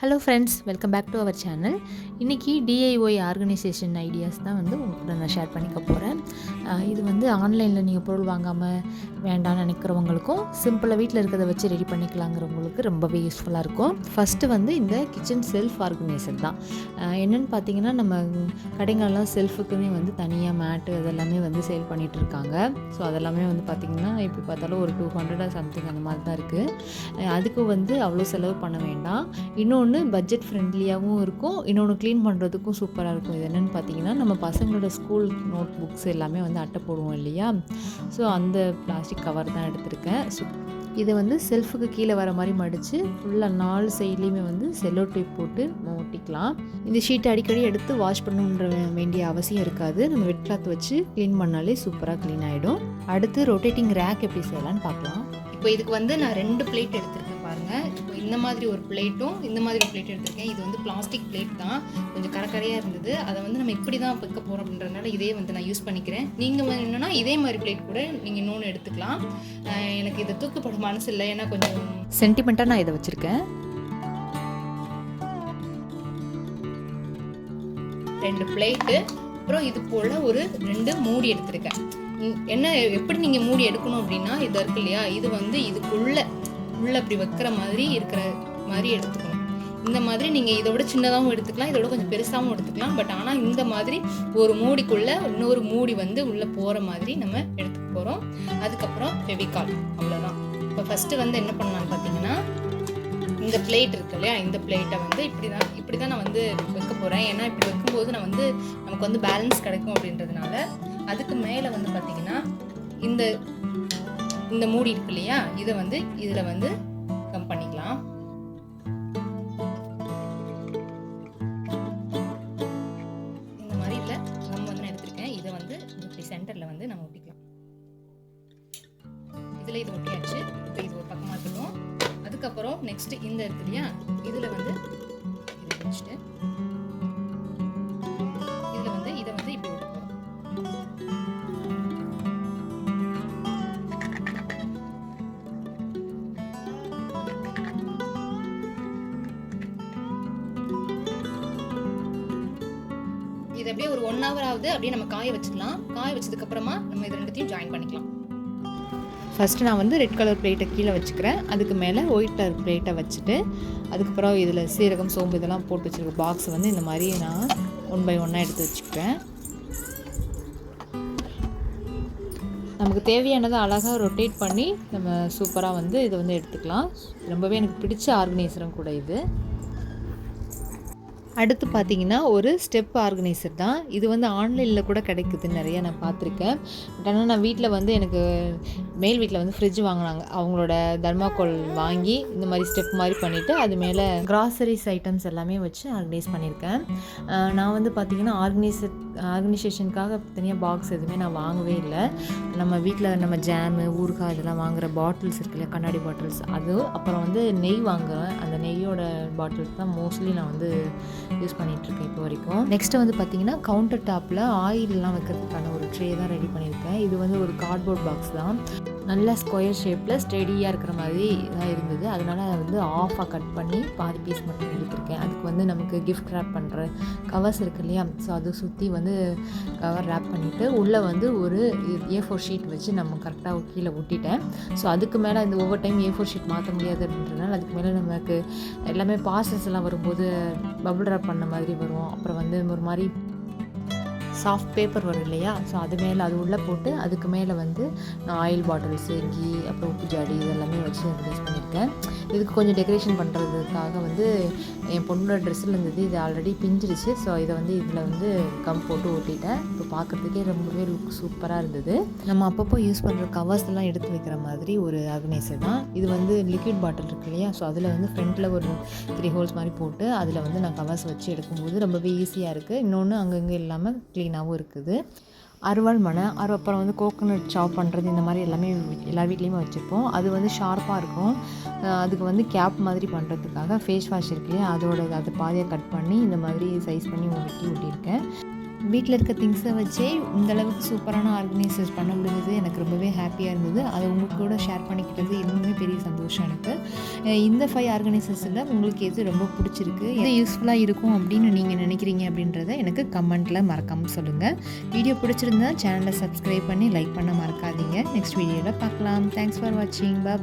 Hello friends welcome back to our channel இன்றைக்கி DIY organisation ideas தான் வந்து உங்கள்கிட்ட நான் ஷேர் பண்ணிக்க போகிறேன் இது வந்து ஆன்லைனில் நீங்கள் பொருள் வாங்காமல் வேண்டாம்னு நினைக்கிறவங்களுக்கும் சிம்பிளாக வீட்டில் இருக்கிறத வச்சு ரெடி பண்ணிக்கலாங்கிறவங்களுக்கு ரொம்பவே யூஸ்ஃபுல்லாக இருக்கும். ஃபஸ்ட்டு வந்து இந்த கிச்சன் செல்ஃப் ஆர்கனைசர் தான். என்னென்னு பார்த்தீங்கன்னா நம்ம கடைங்கள்லாம் செல்ஃபுக்குன்னே வந்து தனியாக மேட்டு அதெல்லாமே வந்து சேல் பண்ணிகிட்டு இருக்காங்க. ஸோ அதெல்லாமே வந்து பார்த்திங்கன்னா எப்படி பார்த்தாலும் ஒரு டூ ஹண்ட்ரட் சம்திங் அந்த மாதிரி தான் இருக்குது அதுக்கு வந்து அவ்வளோ செலவு பண்ண வேண்டாம். இன்னொன்று பட்ஜெட் ஃப்ரெண்ட்லியாகவும் இருக்கும். இன்னொன்று க்ளீன் பண்ணுறதுக்கும் சூப்பராக இருக்கும். இது என்னென்னு பார்த்தீங்கன்னா நம்ம பசங்களோட ஸ்கூல் நோட் புக்ஸ் எல்லாமே வந்து அட்டை போடுவோம் இல்லையா? ஸோ அந்த பிளாஸ்டிக் கவர் தான் எடுத்திருக்கேன். ஸோ இதை வந்து செல்ஃபுக்கு கீழே வர மாதிரி மடித்து ஃபுல்லாக நாலு சைட்லேயுமே வந்து செல்லோ டேப் போட்டு நம்ம ஒட்டிக்கலாம் இந்த ஷீட்டை அடிக்கடி எடுத்து வாஷ் பண்ணணுன்ற வேண்டிய அவசியம் இருக்காது. நம்ம வெட் கிளாத் வச்சு க்ளீன் பண்ணாலே சூப்பராக க்ளீன் ஆகிடும் அடுத்து ரொட்டேட்டிங் ரேக் எப்படி செய்யலான்னு பார்க்கலாம் இப்போ இதுக்கு வந்து நான் ரெண்டு பிளேட் எடுத்துருக்கேன் பாருங்கள் இந்த மாதிரி ஒரு பிளேட்டும் இந்த மாதிரி ஒரு பிளேட் எடுத்திருக்கேன். இது வந்து பிளாஸ்டிக் பிளேட் தான். கொஞ்சம் கரக்கரையாக இருந்தது. அதை வந்து நம்ம இப்படி தான் வைக்க போகிறோம் அப்படின்றதுனால இதே வந்து நான் யூஸ் பண்ணிக்கிறேன். நீங்கள் என்னன்னா இதே மாதிரி பிளேட் கூட நீங்கள் இன்னொன்று எடுத்துக்கலாம். எனக்கு இதை தூக்கப்பட மனசு இல்லை. ஏன்னா கொஞ்சம் சென்டிமெண்ட்டாக நான் இதை வச்சுருக்கேன். ரெண்டு பிளேட்டு. அப்புறம் இது போல் ஒரு ரெண்டு மூடி எடுத்திருக்கேன். என்ன எப்படி நீங்கள் மூடி எடுக்கணும் அப்படின்னா இது இருக்கு இல்லையா? இது வந்து இதுக்குள்ள உள்ள அப்படி வைக்கிற மாதிரி இருக்கிற மாதிரி எடுத்துக்கணும். இந்த மாதிரி நீங்கள் இதை விட சின்னதாகவும் எடுத்துக்கலாம் இதோட கொஞ்சம் பெருசாகவும் எடுத்துக்கலாம். பட் ஆனால் இந்த மாதிரி ஒரு மூடிக்குள்ள இன்னொரு மூடி வந்து உள்ளே போகிற மாதிரி நம்ம எடுத்துக்க போகிறோம் அதுக்கப்புறம் ஃபெவிகால் அவ்வளோதான் இப்போ ஃபஸ்ட்டு வந்து என்ன பண்ணலாம்னு பார்த்தீங்கன்னா இந்த பிளேட் இருக்கு இல்லையா? இந்த பிளேட்டை வந்து இப்படி தான் இப்படி தான் நான் வந்து வைக்க போகிறேன் ஏன்னா இப்படி வைக்கும்போது நான் வந்து நமக்கு வந்து பேலன்ஸ் கிடைக்கும் அப்படின்றதுனால அதுக்கு மேலே வந்து பார்த்தீங்கன்னா இந்த இந்த மூடி இருக்கு இல்லையா? இதை வந்து இதில் வந்து கம் பண்ணிக்கலாம். இந்த மாதிரி இதில் கம் வந்து நான் எடுத்திருக்கேன். இதை வந்து இப்படி சென்டரில் வந்து நம்ம ஒட்டிக்கலாம். இதில் இது ஒட்டியாச்சு. இப்போ இது ஒரு பக்கமாக இருக்கணும் அதுக்கப்புறம் நெக்ஸ்ட் இந்த இருக்கு இல்லையா? இதில் வந்து இதை வச்சுட்டு இது அப்படியே ஒரு ஒன் ஹவர் ஆகுது. அப்படியே நம்ம காய வச்சுக்கலாம். காய வச்சதுக்கப்புறமா நம்ம இது ரெண்டுத்தையும் ஜாயின் பண்ணிக்கலாம். ஃபஸ்ட்டு நான் வந்து ரெட் கலர் பிளேட்டை கீழே வச்சுக்கிறேன். அதுக்கு மேலே ஒயிட் கலர் பிளேட்டை வச்சுட்டு அதுக்கப்புறம் இதில் சீரகம் சோம்பு இதெல்லாம் போட்டு வச்சுருக்க பாக்ஸ் வந்து இந்த மாதிரி நான் ஒன் பை ஒன்னாக எடுத்து வச்சுக்கிறேன். நமக்கு தேவையானதை அழகாக ரொட்டேட் பண்ணி நம்ம சூப்பராக வந்து இதை வந்து எடுத்துக்கலாம். ரொம்பவே எனக்கு பிடிச்ச ஆர்கனைசரும் கூட இது. அடுத்து பார்த்தீங்கன்னா ஒரு ஸ்டெப் ஆர்கனைசர் தான். இது வந்து ஆன்லைனில் கூட கிடைக்குது நிறைய நான் பார்த்துருக்கேன். பட் ஆனால் நான் வீட்டில் வந்து எனக்கு மேல் வீட்டில் வந்து ஃப்ரிட்ஜ் வாங்கினாங்க. அவங்களோட தர்மாக்கோல் வாங்கி இந்த மாதிரி ஸ்டெப் மாதிரி பண்ணிவிட்டு அது மேலே கிராசரிஸ் ஐட்டம்ஸ் எல்லாமே வச்சு ஆர்கனைஸ் பண்ணியிருக்கேன். நான் வந்து பார்த்திங்கன்னா ஆர்கனைசர் ஆர்கனைசேஷனுக்காக தனியாக பாக்ஸ் எதுவுமே நான் வாங்கவே இல்லை. நம்ம வீட்டில் நம்ம ஜாமு ஊறுகாய் இதெல்லாம் வாங்குகிற பாட்டில்ஸ் இருக்குல்ல கண்ணாடி பாட்டில்ஸ் அது அப்புறம் வந்து நெய் வாங்குவேன் அந்த நெய்யோட பாட்டில்ஸ் தான் மோஸ்ட்லி நான் வந்து யூஸ் பண்ணிகிட்ருக்கேன் இப்போ வரைக்கும். நெக்ஸ்ட்டு வந்து பார்த்திங்கன்னா கவுண்டர் டாப்பில் ஆயிலெலாம் வைக்கிறதுக்கான ஒரு ட்ரே தான் ரெடி பண்ணியிருக்கேன். இது வந்து ஒரு கார்ட்போர்ட் பாக்ஸ் தான். நல்ல ஸ்கொயர் ஷேப்பில் ஸ்டெடியாக இருக்கிற மாதிரி இதாக இருந்தது. அதனால் அதை வந்து ஆஃபாக கட் பண்ணி பாதி பீஸ் மட்டும் எடுத்திருக்கேன். அதுக்கு வந்து நமக்கு கிஃப்ட் ரேப் பண்ணுற கவர்ஸ் இருக்கு இல்லையா? ஸோ அதை சுற்றி வந்து கவர் ரேப் பண்ணிவிட்டு உள்ளே வந்து ஒரு ஏ ஃபோர் ஷீட் வச்சு நம்ம கரெக்டாக கீழே ஒட்டிட்டேன். ஸோ அதுக்கு மேலே இந்த ஒவ்வொரு டைம் ஏ ஃபோர் ஷீட் மாற்ற முடியாது அப்படின்றனால அதுக்கு மேலே நமக்கு எல்லாமே பார்சல்ஸ் எல்லாம் வரும்போது பபுள் ரேப் பண்ண மாதிரி வரும். அப்புறம் வந்து ஒரு மாதிரி சாஃப்ட் பேப்பர் வரும் இல்லையா? ஸோ அது மேலே அது உள்ளே போட்டு அதுக்கு மேலே வந்து நான் ஆயில் பாட்டில்ஸு கீ அப்புறம் உப்பு ஜாடி இதெல்லாமே வச்சு யூஸ் பண்ணியிருக்கேன். இதுக்கு கொஞ்சம் டெக்கரேஷன் பண்ணுறதுக்காக வந்து என் பொண்ணோட ட்ரெஸ்ஸில் இருந்தது இது ஆல்ரெடி பிஞ்சிருச்சு. ஸோ இதை வந்து இதில் வந்து கம் போட்டு ஒட்டிட்டேன் இப்போ பார்க்குறதுக்கே ரொம்பவே லுக் சூப்பராக இருந்தது. நம்ம அப்பப்போ யூஸ் பண்ணுற கவர்ஸ்லாம் எடுத்து வைக்கிற மாதிரி ஒரு ஆர்கனைசர் தான். இது வந்து லிக்விட் பாட்டில் இருக்கு இல்லையா? ஸோ அதில் வந்து ஃப்ரண்ட்டில் ஒரு த்ரீ ஹோல்ஸ் மாதிரி போட்டு அதில் வந்து நான் கவர்ஸ் வச்சு எடுக்கும்போது ரொம்பவே ஈஸியாக இருக்குது இன்னொன்று அங்கங்கே இல்லாமல் க்ளீனாகவும் இருக்குது. அருவாள் மனை அரு அப்புறம் வந்து கோகோனட் சாப் பண்ணுறது இந்த மாதிரி எல்லாமே எல்லா வீட்லேயுமே வச்சுருப்போம். அது வந்து ஷார்ப்பாக இருக்கும். அதுக்கு வந்து கேப் மாதிரி பண்ணுறதுக்காக ஃபேஸ் வாஷ் இருக்கு அதோட அது பாதியாக கட் பண்ணி இந்த மாதிரி சைஸ் பண்ணி ஒட்டி ஒட்டியிருக்கேன் வீட்டில் இருக்க திங்ஸை வச்சே இந்தளவுக்கு சூப்பரான ஆர்கனைசர்ஸ் பண்ண முடிஞ்சது. எனக்கு ரொம்பவே ஹாப்பியாக இருந்தது. அதை உங்க கூட ஷேர் பண்ணிக்கிட்டது இன்னுமே பெரிய சந்தோஷம் எனக்கு. இந்த ஃபைவ் ஆர்கனைசர்ஸில் உங்களுக்கு எது ரொம்ப பிடிச்சிருக்கு எது யூஸ்ஃபுல்லாக இருக்கும் அப்படின்னு நீங்கள் நினைக்கிறீங்க அப்படின்றத எனக்கு கமெண்ட்டில் மறக்காமல் சொல்லுங்கள் வீடியோ பிடிச்சிருந்தா சேனலை சப்ஸ்கிரைப் பண்ணி லைக் பண்ண மறக்காதீங்க. நெக்ஸ்ட் வீடியோவில் பார்க்கலாம். தேங்க்ஸ் ஃபார் வாட்சிங் பா